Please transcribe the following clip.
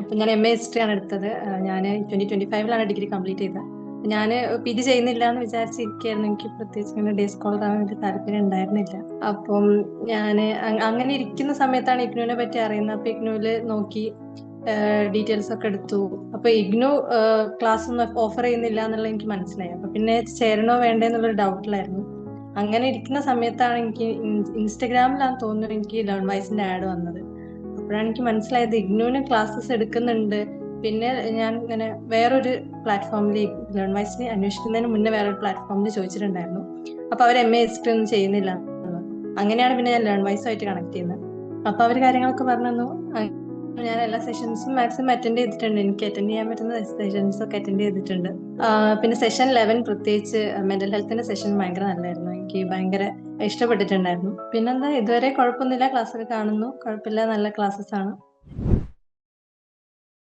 ഇപ്പൊ ഞാൻ M A history ആണ് എടുത്തത്. ഞാൻ ട്വന്റി ട്വന്റി ഫൈവിലാണ് ഡിഗ്രി കംപ്ലീറ്റ് ചെയ്തത്. ഞാൻ പി ജി ചെയ്യുന്നില്ല എന്ന് വിചാരിച്ചിരിക്കുകയായിരുന്നു. എനിക്ക് പ്രത്യേകിച്ച് ഇങ്ങനെ ഡേ സ്കോളർ ആവാൻ വേണ്ടി താല്പര്യം ഉണ്ടായിരുന്നില്ല. അപ്പം ഞാൻ അങ്ങനെ ഇരിക്കുന്ന സമയത്താണ് ഇഗ്നുവിനെ പറ്റി അറിയുന്നത്. അപ്പൊ ഇഗ്നുവിൽ നോക്കി ഡീറ്റെയിൽസ് ഒക്കെ എടുത്തു. അപ്പൊ ഇഗ്നു ക്ലാസ് ഒന്നും ഓഫർ ചെയ്യുന്നില്ല എന്നുള്ളത് എനിക്ക് മനസ്സിലായി. അപ്പൊ പിന്നെ ചേരണോ വേണ്ടേ എന്നുള്ളൊരു ഡൗട്ടിലായിരുന്നു. അങ്ങനെ ഇരിക്കുന്ന സമയത്താണ് എനിക്ക് ഇൻസ്റ്റഗ്രാമിലാണ് തോന്നുന്നു എനിക്ക് ലേൺ വൈസിന്റെ ആഡ് വന്നത്. അപ്പോഴാണ് എനിക്ക് മനസ്സിലായത് ഇഗ്നുവിന് ക്ലാസ്സസ് എടുക്കുന്നുണ്ട്. പിന്നെ ഞാൻ ഇങ്ങനെ വേറൊരു പ്ലാറ്റ്ഫോമിൽ ലേൺ വൈസിനെ അന്വേഷിക്കുന്നതിന് മുന്നേ വേറൊരു പ്ലാറ്റ്ഫോമിൽ ചോദിച്ചിട്ടുണ്ടായിരുന്നു. അപ്പൊ അവർ എം എ ഹിസ്റ്ററി ഒന്നും ചെയ്യുന്നില്ല. അങ്ങനെയാണ് പിന്നെ ഞാൻ ലേൺ വൈസുമായിട്ട് കണക്ട് ചെയ്യുന്നത്. അപ്പൊ അവർ കാര്യങ്ങളൊക്കെ പറഞ്ഞു ഞാൻ എല്ലാ സെഷൻസും മാക്സിമം അറ്റൻഡ് ചെയ്തിട്ടുണ്ട്. എനിക്ക് അറ്റൻഡ് ചെയ്യാൻ പറ്റുന്ന സെഷൻസ് ഒക്കെ അറ്റൻഡ് ചെയ്തിട്ടുണ്ട്. പിന്നെ സെഷൻ ലെവൻ പ്രത്യേകിച്ച് മെന്റൽ ഹെൽത്തിന്റെ സെഷൻ ഭയങ്കര നല്ലായിരുന്നു. എനിക്ക് ഭയങ്കര ഇഷ്ടപ്പെട്ടിട്ടുണ്ടായിരുന്നു. പിന്നെന്താ ഇതുവരെ കുഴപ്പമൊന്നുമില്ല. ക്ലാസ്സൊക്കെ കാണുന്നു. കുഴപ്പമില്ല. നല്ല ക്ലാസ്സസ് ആണ്.